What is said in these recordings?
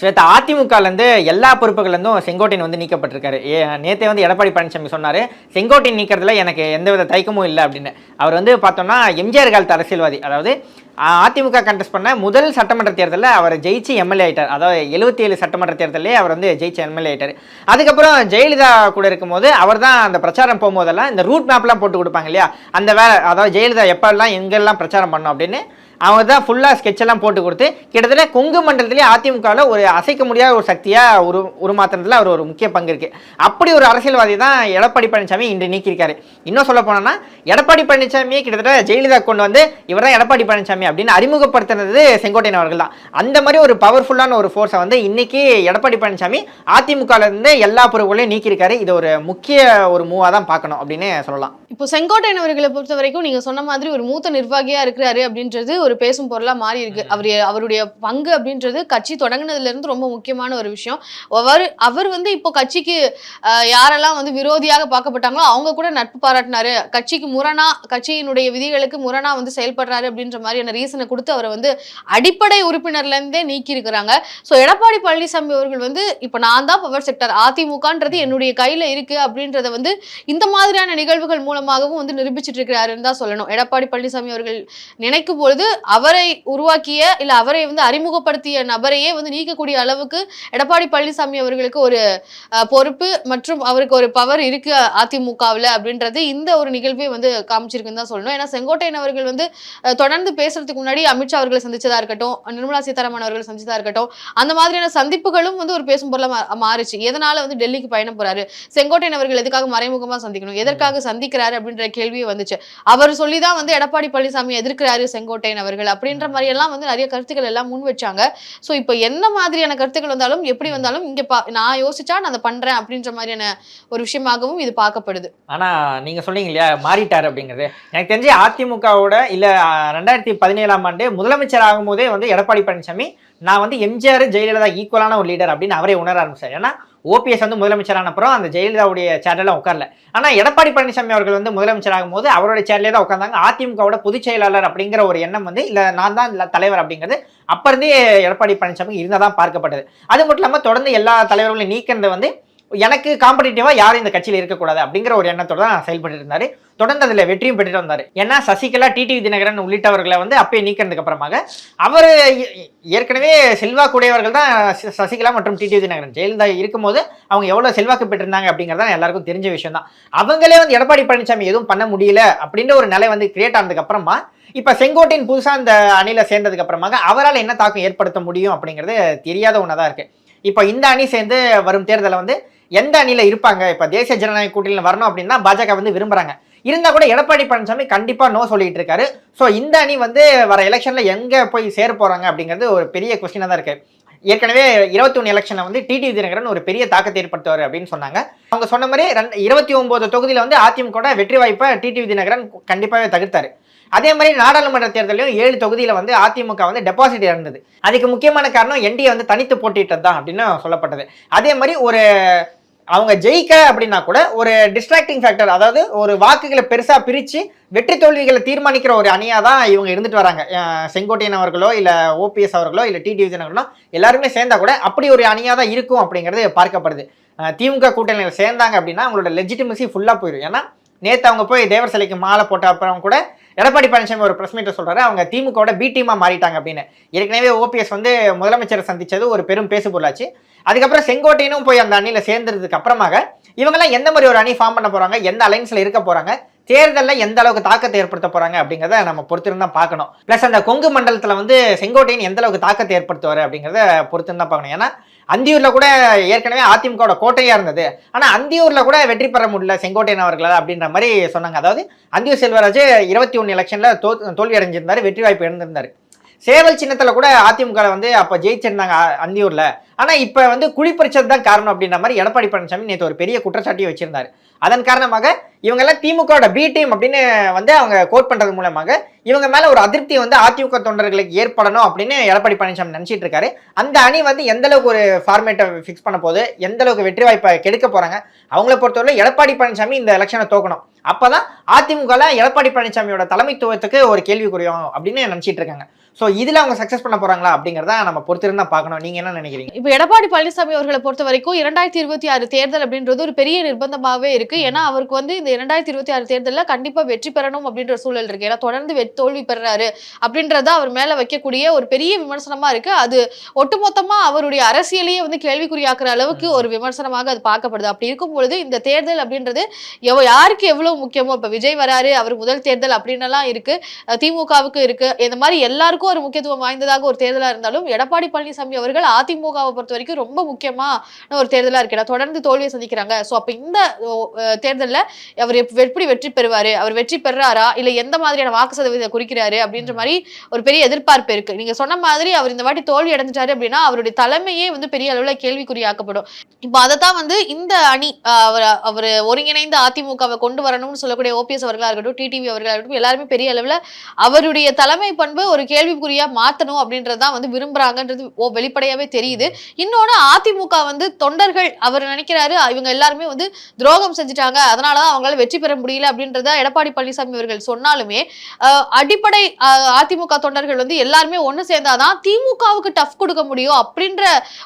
ஸ்வேதா அதிமுகலேருந்து எல்லா பொறுப்புகள்லேருந்தும் செங்கோட்டையன் வந்து நீக்கப்பட்டிருக்காரு. ஏ நேற்றே வந்து எடப்பாடி பழனிசாமி சொன்னார் செங்கோட்டையன் நீக்கிறதுல எனக்கு எந்தவித தயக்கமும் இல்லை அப்படின்னு. அவர் வந்து பார்த்தோம்னா எம்ஜிஆர் காலத்து அரசியல்வாதி. அதாவது அதிமுக கண்டெஸ்ட் பண்ண முதல் சட்டமன்ற தேர்தலில் அவர் ஜெயிச்சு எம்எல்ஏ ஆயிட்டார். அதாவது எழுபத்தி ஏழு சட்டமன்ற தேர்தலே அவர் வந்து ஜெயிச்சு எம்எல்ஏ ஆயிட்டார். அதுக்கப்புறம் ஜெயலலிதா கூட இருக்கும்போது அவர் தான் அந்த பிரச்சாரம் போகும்போதெல்லாம் இந்த ரூட் மேப்லாம் போட்டு கொடுப்பாங்க இல்லையா? அந்த வேலை அதாவது ஜெயலலிதா எப்பெல்லாம் எங்கெல்லாம் பிரச்சாரம் பண்ணோம் அப்படின்னு அவங்க தான் ஃபுல்லாக ஸ்கெட்செல்லாம் எல்லாம் போட்டு கொடுத்து கிட்டத்தட்ட கொங்கு மண்டலத்திலே அதிமுகவில் ஒரு அசைக்க முடியாத ஒரு சக்தியாக உரு உருமாத்துறதுல அவர் ஒரு முக்கிய பங்கு இருக்குது அப்படி ஒரு அரசியல்வாதி தான் எடப்பாடி பழனிசாமி இன்று நீக்கியிருக்காரு. இன்னும் சொல்ல போனோம்னா எடப்பாடி பழனிசாமியை கிட்டத்தட்ட ஜெயலலிதா கொண்டு வந்து இவர் தான் எடப்பாடி பழனிசாமி அப்படின்னு அறிமுகப்படுத்தினது செங்கோட்டையன் அவர்கள் தான். அந்த மாதிரி ஒரு பவர்ஃபுல்லான ஒரு ஃபோர்ஸை வந்து இன்னைக்கு எடப்பாடி பழனிசாமி அதிமுகவிலேருந்து எல்லா பொறுப்புகளையும் நீக்கியிருக்காரு. இது ஒரு முக்கிய ஒரு மூவாக தான் பார்க்கணும் அப்படின்னு சொல்லலாம். இப்போ செங்கோட்டையன் அவர்களை பொறுத்த வரைக்கும் நீங்கள் சொன்ன மாதிரி ஒரு மூத்த நிர்வாகியாக இருக்கிறாரு அப்படின்றது ஒரு பேசும் பொருளா மாறி இருக்கு. அவர் அவருடைய பங்கு அப்படின்றது கட்சி தொடங்குனதுல இருந்து ரொம்ப முக்கியமான ஒரு விஷயம். அவர் அவர் வந்து இப்போ கட்சிக்கு யாரெல்லாம் வந்து விரோதியாக பார்க்கப்பட்டாங்களோ அவங்க கூட நட்பு பாராட்டினாரு. கட்சிக்கு முரணா கட்சியினுடைய விதிகளுக்கு முரணா வந்து செயல்படுறாரு அப்படின்ற மாதிரியான ரீசனை கொடுத்து அவரை வந்து அடிப்படை உறுப்பினர்ல இருந்தே நீக்கி இருக்கிறாங்க ஸோ எடப்பாடி பழனிசாமி அவர்கள் வந்து இப்போ நான் தான் பவர் செக்டர் அதிமுகன்றது என்னுடைய கையில இருக்கு அப்படின்றத வந்து இந்த மாதிரியான நிகழ்வுகள் மூலமாகவும் வந்து நிரூபிச்சிட்டு இருக்கிறாருன்னு தான் சொல்லணும். எடப்பாடி பழனிசாமி அவர்கள் நினைக்கும் பொழுது அவரை உருவாக்கிய இல்ல அவரை வந்து அறிமுகப்படுத்திய நபரையே வந்து நீக்கக்கூடிய அளவுக்கு எடப்பாடி பழனிசாமி அவர்களுக்கு ஒரு பொறுப்பு மற்றும் அவருக்கு ஒரு பவர் இருக்கு அதிமுகவில் அப்படின்றது இந்த ஒரு நிகழ்வே வந்து காமிச்சிருக்குன்னு தான் சொல்லணும். ஏன்னா செங்கோட்டையன் அவர்கள் வந்து தொடர்ந்து பேசுறதுக்கு முன்னாடி அமித்ஷா அவர்களை சந்திச்சதா இருக்கட்டும் நிர்மலா சீதாராமன் அவர்கள் சந்திச்சதா இருக்கட்டும் அந்த மாதிரியான சந்திப்புகளும் வந்து ஒரு பேசும் பொருளா மா- மாறுச்சு. எதனால வந்து டெல்லிக்கு பயணம் போறாரு? செங்கோட்டையன் அவர்கள் எதுக்காக மறைமுகமா சந்திக்கணும்? எதற்காக சந்திக்கிறாரு அப்படின்ற கேள்வியே வந்துச்சு. அவர் சொல்லிதான் வந்து எடப்பாடி பழனிசாமி எதிர்க்கிறாரு செங்கோட்டையன் அவர்கள் அப்படின்ற மாதிரி எல்லாம் வந்து நிறைய கருத்துக்கள் எல்லாம் முன் வச்சாங்க. சோ இப்போ என்ன மாதிரியான கருத்துக்கள் வந்தாலும் எப்படி வந்தாலும் இங்க பா நான் யோசிச்சா நான் அதை பண்றேன் அப்படின்ற மாதிரியான ஒரு விஷயமாகவும் இது பார்க்கப்படுது. ஆனா நீங்க சொன்னீங்க இல்லையா மாறிட்டார் அப்படிங்கிறது. எனக்கு தெரிஞ்சு அதிமுகவோட இல்ல ரெண்டாயிரத்தி பதினேழாம் ஆண்டு முதலமைச்சர் ஆகும்போதே வந்து எடப்பாடி பழனிசாமி நான் வந்து எம்ஜிஆர் ஜெயலலிதா ஈக்குவலான ஒரு லீடர் அப்படின்னு அவரே உணர ஆரம்பிச்சார். ஏன்னா ஓபிஎஸ் வந்து முதலமைச்சரான அப்புறம் அந்த ஜெயலலிதாவுடைய சேர்லாம் உட்காரல. ஆனால் எடப்பாடி பழனிசாமி அவர்கள் வந்து முதலமைச்சராகும் போது அவருடைய சேர்லேயே தான் உட்காந்தாங்க அதிமுகவோட பொதுச் செயலாளர் அப்படிங்கிற ஒரு எண்ணம் வந்து இல்லை நான் தான் தலைவர் அப்படிங்கிறது அப்போ இருந்தே எடப்பாடி பழனிசாமி இருந்தால் தான் பார்க்கப்பட்டது. அது மட்டும் இல்லாமல் தொடர்ந்து எல்லா தலைவர்களையும் நீக்கிறது வந்து எனக்கு காம்படிட்டிவாக யாரும் இந்த கட்சியில் இருக்கக்கூடாது அப்படிங்கிற ஒரு எண்ணத்தோட தான் செயல்பட்டு இருந்தார். தொடர்ந்து அதில் வெற்றியும் பெற்றுட்டு வந்தார். ஏன்னா சசிகலா டிடிவி தினகரன் உள்ளிட்டவர்களை வந்து அப்பயே நீக்கிறதுக்கு அப்புறமாக அவர் ஏற்கனவே செல்வாக்கு உடையவர்கள் தான் சசிகலா மற்றும் டிடிவி தினகரன் ஜெயலலிதா இருக்கும்போது அவங்க எவ்வளோ செல்வாக்கு பெற்றிருந்தாங்க அப்படிங்கிறது தான் எல்லாருக்கும் தெரிஞ்ச விஷயம் தான் அவங்களே வந்து எடப்பாடி பழனிசாமி எதுவும் பண்ண முடியல அப்படின்ற ஒரு நிலை வந்து கிரியேட் ஆனதுக்கு அப்புறமா இப்ப செங்கோட்டையின் புதுசா அந்த அணியில சேர்ந்ததுக்கு அப்புறமாக அவரால் என்ன தாக்கம் ஏற்படுத்த முடியும் அப்படிங்கிறது தெரியாத ஒன்றா இருக்கு. இப்போ இந்த அணி சேர்ந்து வரும் தேர்தலில் வந்து எந்த அணியில இருப்பாங்க? இப்ப தேசிய ஜனநாயக கூட்டணியில் வரணும் அப்படின்னா பாஜக வந்து விரும்புறாங்க. இருந்தால் கூட எடப்பாடி பழனிசாமி கண்டிப்பாக நோ சொல்லிட்டு இருக்காரு. ஸோ இந்த அணி வந்து வர எலெக்ஷனில் எங்கே போய் சேர போகிறாங்க அப்படிங்கிறது ஒரு பெரிய கொஸ்டினாக தான் இருக்குது ஏற்கனவே இருபத்தி ஒன்று எலெக்ஷனில் வந்து டிடிவி தினகரன் ஒரு பெரிய தாக்கத்தை ஏற்படுத்துவார் அப்படின்னு சொன்னாங்க. அவங்க சொன்ன மாதிரி ரெண்டு இருபத்தி ஒம்பது தொகுதியில் வந்து அதிமுக வெற்றி வாய்ப்பை டிடிவி தினகரன் கண்டிப்பாகவே தவிர்த்தாரு. அதே மாதிரி நாடாளுமன்ற தேர்தலையும் ஏழு தொகுதியில் வந்து அதிமுக வந்து டெபாசிட் இருந்தது அதுக்கு முக்கியமான காரணம் என்டிஏ வந்து தனித்து போட்டிட்டது தான் அப்படின்னு சொல்லப்பட்டது. அதே மாதிரி ஒரு அவங்க ஜெயிக்க அப்படின்னா கூட ஒரு டிஸ்ட்ராக்டிங் ஃபேக்டர் அதாவது ஒரு வாக்குகளை பெருசாக பிரித்து வெற்றி தோல்விகளை தீர்மானிக்கிற ஒரு அணியாக தான் இவங்க இருந்துட்டு வராங்க. செங்கோட்டையன் அவர்களோ இல்லை ஓபிஎஸ் அவர்களோ இல்லை டி டிவிஜன் அவர்களோ எல்லாருமே சேர்ந்தா கூட அப்படி ஒரு அணியாக தான் இருக்கும் அப்படிங்கிறது பார்க்கப்படுது. திமுக கூட்டணியில் சேர்ந்தாங்க அப்படின்னா அவங்களோட லெஜிட்டிமசி ஃபுல்லாக போயிடும். ஏன்னா நேற்று அவங்க போய் தேவர் சிலைக்கு மாலை போட்ட அப்புறம் கூட எடப்பாடி பழனிசாமி ஒரு பிரஸ் மீட்டர் சொல்றாரு. அவங்க திமுகவோட பி டீமா மாறிட்டாங்க அப்படின்னு. ஏற்கனவே ஓபிஎஸ் வந்து முதலமைச்சரை சந்திச்சது ஒரு பெரும் பேசு பொருளாச்சு. அதுக்கப்புறம் செங்கோட்டையனும் போய் அந்த அணியில சேர்ந்ததுக்கு அப்புறமாக இவங்கெல்லாம் எந்த மாதிரி ஒரு அணி ஃபார்ம் பண்ண போறாங்க? எந்த அலைன்ஸ்ல இருக்க போறாங்க? தேர்தலில் எந்த அளவுக்கு தாக்கத்தை ஏற்படுத்த போறாங்க அப்படிங்கிறத நம்ம பொறுத்திருந்தான் பார்க்கணும். ப்ளஸ் அந்த கொங்கு மண்டலத்தில் வந்து செங்கோட்டையின் எந்த அளவுக்கு தாக்கத்தை ஏற்படுத்துவார் அப்படிங்கிறத பொறுத்திருந்தான் பார்க்கணும். ஏன்னா அந்தியூரில் கூட ஏற்கனவே அதிமுகவோட கோட்டையாக இருந்தது. ஆனால் அந்தியூரில் கூட வெற்றி பெற முடியல செங்கோட்டையன் அவர்களால் அப்படின்ற மாதிரி சொன்னாங்க. அதாவது அந்தியூர் செல்வராஜ் இருபத்தி ஒன்று எலெக்ஷனில் தோ தோல்வி அடைஞ்சிருந்தார் வெற்றி வாய்ப்பு இழந்திருந்தார். சேவல் சின்னத்தில் கூட அதிமுக வந்து அப்போ ஜெயிச்சிருந்தாங்க அந்தியூரில். ஆனால் இப்போ வந்து குழிப்பறிச்சது தான் காரணம் அப்படின்ற மாதிரி எடப்பாடி பழனிசாமி நேற்று ஒரு பெரிய குற்றச்சாட்டியை வச்சிருந்தார். அதன் காரணமாக இவங்கெல்லாம் திமுகவோட பி டீம் அப்படின்னு வந்து அவங்க கோட் பண்ணுறது மூலமாக இவங்க மேலே ஒரு அதிருப்தி வந்து அதிமுக தொண்டர்களுக்கு ஏற்படணும் அப்படின்னு எடப்பாடி பழனிசாமி நினச்சிட்டு இருக்காரு. அந்த அணி வந்து எந்த அளவுக்கு ஒரு ஃபார்மேட்டை ஃபிக்ஸ் பண்ண போகுது? எந்த அளவுக்கு வெற்றி வாய்ப்பை கெடுக்க போகிறாங்க அவங்கள பொறுத்தவரை எடப்பாடி பழனிசாமி இந்த எலெக்ஷனை தோக்கணும். அப்பதான் அதிமுகலாம் எடப்பாடி பழனிசாமியோட தலைமைத்துவத்துக்கு ஒரு கேள்விக்குரியும் அப்படின்னு நினச்சிட்டு இருக்காங்க. ஸோ இதில் அவங்க சக்ஸஸ் பண்ண போகிறாங்களா அப்படிங்கிறத நம்ம பொறுத்திருந்தா பார்க்கணும். நீங்கள் என்ன நினைக்கிறீங்க? இப்போ எடப்பாடி பழனிசாமி அவர்களை பொறுத்த வரைக்கும் இரண்டாயிரத்தி இருபத்தி ஆறு தேர்தல் அப்படின்றது ஒரு பெரிய நிர்பந்தமாகவே இருக்கு. ஏன்னா அவருக்கு வந்து இந்த இரண்டாயிரத்தி இருபத்தி ஆறு தேர்தலில் கண்டிப்பா வெற்றி பெறணும் அப்படின்ற சூழல் இருக்கு. ஏன்னா தொடர்ந்து வெ- தோல்வி பெறாரு அப்படின்றத அவர் மேல வைக்கக்கூடிய ஒரு பெரிய விமர்சனமா இருக்கு. அது ஒட்டுமொத்தமா அவருடைய அரசியலையே வந்து கேள்விக்குறியாக்குற அளவுக்கு ஒரு விமர்சனமாக அது பார்க்கப்படுது. அப்படி இருக்கும் பொழுது இந்த தேர்தல் அப்படின்றது எவ யாருக்கு எவ்வளவு முக்கியமோ இப்ப விஜய் வராரு அவர் முதல் தேர்தல் அப்படின்னலாம் இருக்கு. அஹ் திமுகவுக்கு இருக்கு. இந்த மாதிரி எல்லாருக்கும் ஒரு முக்கியத்துவம் வாய்ந்ததாக ஒரு தேர்தலா இருந்தாலும் எடப்பாடி பழனிசாமி அவர்கள் அதிமுகவை பொறுத்த வரைக்கும் ரொம்ப முக்கியமான ஒரு தேர்தலா இருக்கு. ஏன்னா தொடர்ந்து தோல்வியை சந்திக்கிறாங்க. சோ அப்ப இந்த தேர்தல்ல அவர் எப்- எப்படி வெற்றி பெறுவாரு? அவர் வெற்றி பெறாரா? இல்ல எந்த மாதிரியான வாக்கு சதவீதத்தை குறிக்கிறாரு? அப்படின்ற மாதிரி ஒரு பெரிய எதிர்பார்ப்பு இருக்கு. நீங்க சொன்ன மாதிரி அவர் இந்த வாட்டி தோல்வி அடைஞ்சிட்டாரு அப்படின்னா அவருடைய தலைமையே வந்து பெரிய அளவுல கேள்விக்குறியாக்கப்படும். இப்போ அதைத்தான் வந்து இந்த அணி அவர் அவர் ஒருங்கிணைந்த அதிமுகவை கொண்டு வரணும்னு சொல்லக்கூடிய ஓபிஎஸ் அவர்களா இருக்கட்டும் டிடிவி அவர்களா இருக்கட்டும் எல்லாருமே பெரிய அளவுல அவருடைய தலைமை பண்பு ஒரு கேள்விக்குறியா மாத்தணும் அப்படின்றது தான் வந்து விரும்புறாங்கன்றது ஓ வெளிப்படையாவே தெரியுது. இன்னொன்னு அதிமுக வந்து தொண்டர்கள் அவர் நினைக்கிறாரு இவங்க எல்லாருமே வந்து துரோகம் செஞ்சுட்டாங்க அதனாலதான் அவங்களால வெற்றி பெற முடியல அப்படின்றத எடப்பாடி பழனிசாமி அவர்கள் சொன்னாலுமே அடிப்படை அதிமுக தொண்டர்கள் வந்து எல்லாருமே ஒண்ணு சேர்ந்தாதான் திமுகவுக்கு டஃப் கொடுக்க முடியும் அப்படின்ற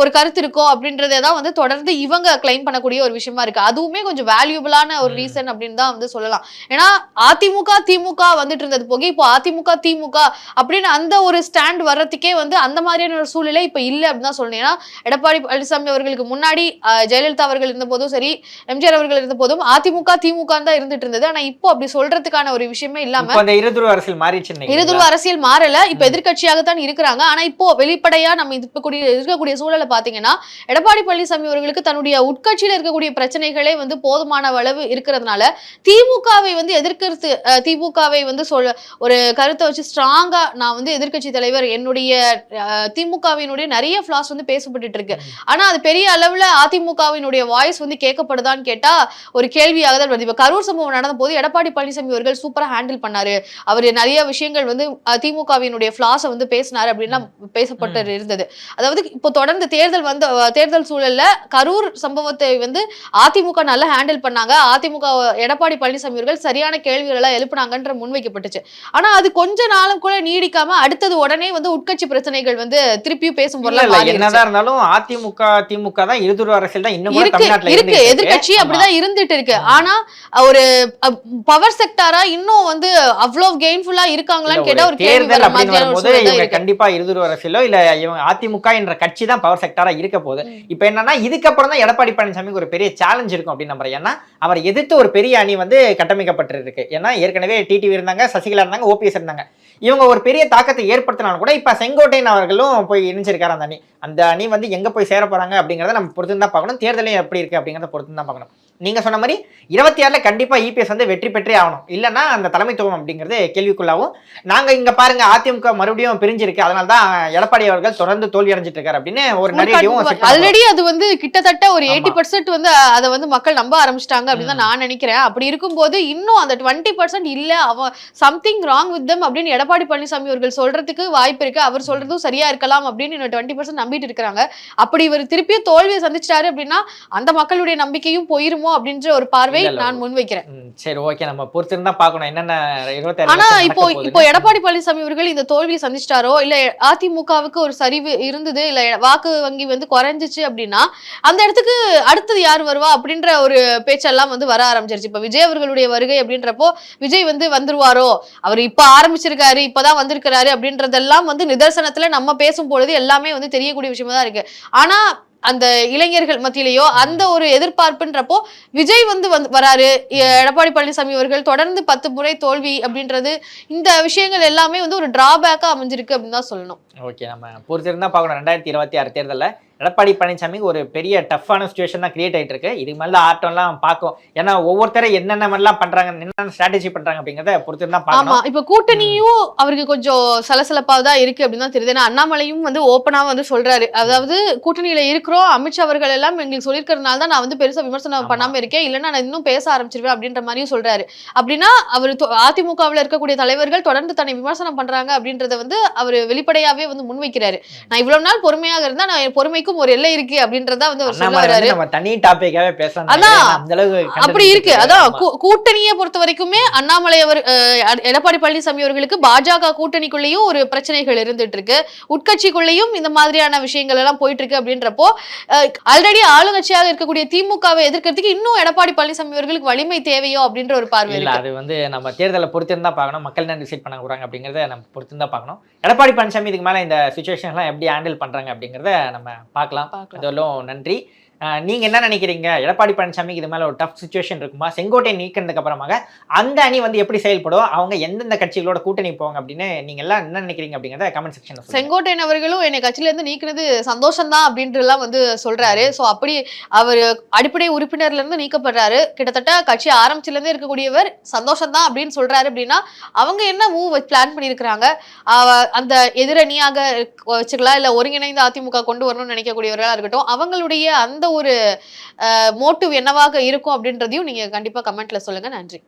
ஒரு கருத்து இருக்கோ அப்படின்றதே தான் வந்து தொடர்ந்து இவங்க கிளைம் பண்ணக்கூடிய ஒரு விஷயமா இருக்கு. அதுவுமே கொஞ்சம் வேல்யூபிளான ஒரு. ரீசன் அப்படின்னு தான் வந்து சொல்லலாம். ஏன்னா அதிமுக திமுக வந்துட்டு இருந்தது போக இப்போ அதிமுக திமுக அப்படின்னு அந்த ஒரு ஸ்டாண்ட் வர்றதுக்கே வந்து அந்த மாதிரியான ஒரு சூழ்நிலை இப்ப இல்ல அப்படின்னு தான் சொல்லணும். ஏன்னா எடப்பாடி பழனிசாமி அவர்களுக்கு முன்னாடி ஜெயலலிதா அவர்கள் இருந்த போதும் சரி எம்ஜிஆர் அவர்கள் இருந்த போதும் அதிமுக திமுக தான் இருந்துட்டு இருந்தது. ஆனா இப்போ அப்படி சொல்றதுக்கான ஒரு விஷயமே இல்லாம இருதுருவ அரசியல் மாறிடுச்சு இருதுருவ அரசியல் மாறல. இப்ப எதிர்க்கட்சியாகத்தான் இருக்கிறாங்க. ஆனா இப்போ வெளிப்படையா நம்ம இப்ப கூடிய இருக்கக்கூடிய சூழலை பாத்தீங்கன்னா எடப்பாடி பழனிசாமி அவர்களுக்கு தன்னுடைய உட்கட்சியில இருக்கக்கூடிய பிரச்சனைகளே வந்து போதுமான அளவு இருக்கிறதுனால திமுகவை வந்து எதிர்க்கிறது திமுகவை வந்து சொல்ல ஒரு கருத்தை வச்சு ஸ்ட்ராங்கா நான் வந்து எதிர்க்கட்சி தலைவர் என்னுடைய திமுகவினுடைய நிறைய ஃபிளாஸ் வந்து பேசப்பட்டுட்டு இருக்கு. ஆனா அது பெரிய அளவுல அதிமுகவினுடைய வாய்ஸ் வந்து கேட்கப்படுதான்னு கேட்டா ஒரு கேள்வியாக தான் வருது. இப்ப கரூர் சம்பவம் நடந்த போது எடப்பாடி பழனிசாமி அவர்கள் சூப்பரா ஹேண்டில் பண்ணாரு. அவர் நிறைய விஷயங்கள் வந்து அஹ், திமுகவினுடைய ஃபிளாஸை வந்து பேசினாரு அப்படின்லாம் பேசப்பட்டு இருந்தது. அதாவது இப்போ தொடர்ந்து தேர்தல் வந்து தேர்தல் சூழல்ல கரூர் சம்பவத்தை வந்து அதிமுக நல்லா ஹேண்டில் பண்ணாங்க. அதிமுக எடப்பாடி பழனிசாமி அவர்கள் சரியான கேள்விகள் எல்லாம் எழுப்புனாங்கன்ற முன்வைக்கப்பட்டுச்சு. ஆனா அது கொஞ்ச நாளும் கூட நீடிக்காம அடுத்தது உடனே வந்து உட்கட்சி பிரச்சனைகள் வந்து திருப்பியும் பேசும் இல்ல, இருந்தாலும் அதிமுக திமுக தான் இருதுருவ அரசியல் தான் இன்னும் இருக்கு ஆமா. அப்படிதான் இருந்துட்டு இருக்கு. ஆனா ஒரு பவர் செக்டாரா இன்னும் வந்து அவ்வளவு கெயின்ஃபுல்லா இருக்காங்களான்னு கேட்டா ஒரு தேர்தல் அப்படின்னு தான் இவங்க கண்டிப்பா இருதுருவ அரசியலோ இல்ல இவங்க அதிமுக என்ற கட்சி தான் பவர் செக்டாரா இருக்க போகுது. இப்ப என்னன்னா இதுக்கப்புறம் தான் எடப்பாடி பழனிசாமிக்கு ஒரு பெரிய சேலஞ்ச் இருக்கும் அப்படின்னு நம்புறேன். ஏன்னா அவர் எதிர்த்து ஒரு பெரிய அணி வந்து கட்டமைக்கப்பட்டிருக்கு. ஏன்னா ஏற்கனவே டிடிவி இருந்தாங்க சசிகலா இருந்தாங்க ஓபிஎஸ் இருந்தாங்க. இவங்க ஒரு பெரிய தாக்கத்தை ஏற்படுத்தினாலும் கூட இப்ப செங்கோட்டையன் அவர்களும் போய் இணைஞ்சிருக்காரு அந்த அணி. அந்த அணி வந்து எங்கே போய் சேர போகிறாங்க அப்படிங்கிறத நம்ம பொறுத்து தான் பார்க்கணும். தேர்தலையும் எப்படி இருக்கு அப்படிங்கிறத பொறுத்து தான் பார்க்கணும். நீங்க சொன்ன மாதிரி இருபத்தி ஆறுல கண்டிப்பா இபிஎஸ் வந்து வெற்றி பெற்றே ஆகணும். இல்லைன்னா அந்த தலைமைத்துவம் அப்படிங்கிறது கேள்விக்குள்ளாகும் நாங்க இங்க பாருங்க அதிமுக மறுபடியும் பிரிஞ்சிருக்கு. அதனால தான் எடப்பாடி அவர்கள் தொடர்ந்து தோல்வி அடைஞ்சிட்டு இருக்காரு அப்படின்னு ஒரு ஆல்ரெடி அது வந்து கிட்டத்தட்ட ஒரு. எயிட்டி பர்சன்ட் வந்து அதை வந்து மக்கள் நம்ப ஆரம்பிச்சிட்டாங்க அப்படின்னு தான் நான் நினைக்கிறேன். அப்படி இருக்கும்போது இன்னும் அந்த டுவெண்ட்டி பர்சன்ட் இல்ல அவன் சம்திங் ராங் வித் தம் அப்படின்னு எடப்பாடி பழனிசாமி அவர்கள் சொல்றதுக்கு வாய்ப்பு இருக்கு. அவர் சொல்றதும் சரியா இருக்கலாம் அப்படின்னு இன்னும் டுவெண்ட்டி பர்சன்ட் நம்பிட்டு இருக்காங்க அப்படி இவர் திருப்பியும் தோல்வியை சந்திச்சிட்டாரு அப்படின்னா அந்த மக்களுடைய நம்பிக்கையும் போயிருமோ அப்படின்ற ஒரு பார்வை. நான் முன்வைக்கிறேன். ம், சரி ஓகே நம்ம பொறுத்திருந்தா பார்க்கணும். என்னென்ன இருபத்தி ஆனா இப்போ இப்போ எடப்பாடி பழனிசாமி அவர்கள் இந்த தோல்வியை சந்திச்சிட்டாரோ இல்ல அதிமுகவுக்கு ஒரு சரிவு இருந்தது இல்ல வாக்கு வங்கி வந்து குறைஞ்சிச்சு அப்படின்னா அந்த இடத்துக்கு அடுத்தது யார் வருவா அப்படின்ற ஒரு பேச்செல்லாம் வந்து வர ஆரம்பிச்சிருச்சு. இப்ப விஜய் அவர்களுடைய வருகை அப்படின்றப்போ விஜய் வந்து வந்துருவாரோ? அவர் இப்ப ஆரம்பிச்சிருக்காரு இப்பதான் வந்திருக்கிறாரு அப்படின்றதெல்லாம் வந்து நிதர்சனத்துல நம்ம பேசும் பொழுது எல்லாமே வந்து தெரியக்கூடிய விஷயமா தான் இருக்கு. ஆனா அந்த இளைஞர்கள் மத்தியிலேயோ அந்த ஒரு எதிர்பார்ப்புன்றப்போ விஜய் வந்து வந்து வராரு. எடப்பாடி பழனிசாமி அவர்கள் தொடர்ந்து பத்து முறை தோல்வி அப்படின்றது இந்த விஷயங்கள் எல்லாமே வந்து ஒரு டிராபேக்காக அமைஞ்சிருக்கு அப்படின்னு தான் சொல்லணும். ஓகே நம்ம பொறுத்திருந்தா பார்க்கணும். ரெண்டாயிரத்தி இருபத்தி ஆறு தேர்தலில் எடப்பாடி பழனிசாமிக்கு ஒரு பெரிய டஃப்பான சுச்சுவேஷன் தான் கிரியேட் ஆயிட்டு இருக்கு. இதுக்கு மேல ஆட்டம்லாம் பார்க்கும். ஏன்னா ஒவ்வொருத்தரும் என்னென்ன மாதிரிலாம் பண்றாங்க என்னென்ன ஸ்ட்ராட்டஜி பண்றாங்க அப்படிங்கறத பொறுத்து தான் ஆமா பார்க்கணும் இப்ப கூட்டணியும் அவருக்கு கொஞ்சம் சலசலப்பா தான் இருக்கு அப்படின்னு தான் தெரியுது. ஏன்னா அண்ணாமலையும் வந்து ஓப்பனா வந்து சொல்றாரு. அதாவது கூட்டணியில இருக்கிறோம் அமித்ஷா அவர்கள் எல்லாம் எங்களுக்கு சொல்லியிருக்கிறதுனால தான் நான் வந்து பெருசா விமர்சனம் ஆமா. பண்ணாம இருக்கேன். இல்லைன்னா நான் இன்னும் பேச ஆரம்பிச்சிருவேன் அப்படின்ற மாதிரியும் சொல்றாரு. அப்படின்னா அவர் அதிமுகவுல இருக்கக்கூடிய தலைவர்கள் தொடர்ந்து தன்னை விமர்சனம் பண்றாங்க அப்படின்றத வந்து அவர் வெளிப்படையாவே வந்து முன்வைக்கிறாரு. நான் இவ்வளவு நாள் பொறுமையாக இருந்தா நான் என் பொறுமைக்கும் ஒரு எல்லை இருக்கு அப்படின்றத வந்து அவர் நம்ம தனி டாபிக்காவே பேசலாம். அதான். அந்த அளவுக்கு அப்படி இருக்கு. அதான் கூ- கூட்டணியை பொறுத்த வரைக்குமே அண்ணாமலை அவர் எடப்பாடி பழனிசாமி அவர்களுக்கு பாஜக கூட்டணிக்குள்ளேயும் ஒரு பிரச்சனைகள் இருந்துட்டு இருக்கு. உட்கட்சிக்குள்ளேயும் இந்த மாதிரியான விஷயங்கள் எல்லாம் போயிட்டு இருக்கு அப்படின்றப்போ ஆல்ரெடி ஆளுங்கட்சியாக இருக்கக்கூடிய திமுகவை எதிர்க்கிறதுக்கு இன்னும் எடப்பாடி பழனிசாமி அவர்களுக்கு வலிமை தேவையோ அப்படின்ற ஒரு பார்வை இல்ல அது வந்து நம்ம தேர்தலை பொறுத்து இருந்தா பார்க்கணும். மக்கள் என்ன டிசைட் பண்ண போறாங்க அப்படிங்கறத நம்ம பொறுத்து இருந்தா பார்க்கணும். எடப்பாடி பழனிசாமி இதுக்கு மேல இந்த சுச்சுவேஷன்லாம் எப்படி ஹேண்டில் பண்றாங்க அப்படிங்கறத நம்ம பார்க்கலாம். அதெல்லாம் நன்றி அஹ் நீங்க என்ன நினைக்கிறீங்க? எடப்பாடி பழனிசாமிக்கு இது மேல ஒரு டஃப் சுச்சுவேஷன் இருக்குமா? செங்கோட்டை நீக்கினதுக்கு அப்புறமாக அந்த அணி வந்து எப்படி செயல்படும்? அவங்க எந்தெந்த கட்சிகளோட கூட்டணி போவாங்க அப்படின்னு நீங்க எல்லாம் என்ன நினைக்கிறீங்க அப்படிங்கறத கமெண்ட் சொல்லுங்க. செங்கோட்டையன் அவர்களும் என்னை கட்சியில இருந்து நீக்கினது சந்தோஷம் தான் அப்படின்ட்டு எல்லாம் வந்து சொல்றாரு. சோ அப்படி அவர் அடிப்படை உறுப்பினர்ல இருந்து நீக்கப்படுறாரு. கிட்டத்தட்ட கட்சி ஆரம்பிச்சுல இருந்து இருக்கக்கூடியவர் சந்தோஷம் தான் அப்படின்னு சொல்றாரு அப்படின்னா அவங்க என்ன மூவ் பிளான் பண்ணியிருக்கிறாங்க? அந்த எதிரணியாக வச்சுக்கலாம் இல்ல ஒருங்கிணைந்த அதிமுக கொண்டு வரணும்னு நினைக்கக்கூடியவர்களா இருக்கட்டும் அவங்களுடைய அந்த ஒரு மோட்டிவ் என்னவாக இருக்கும் அப்படின்றதையும் நீங்க கண்டிப்பா கமெண்ட்ல சொல்லுங்க. நன்றி.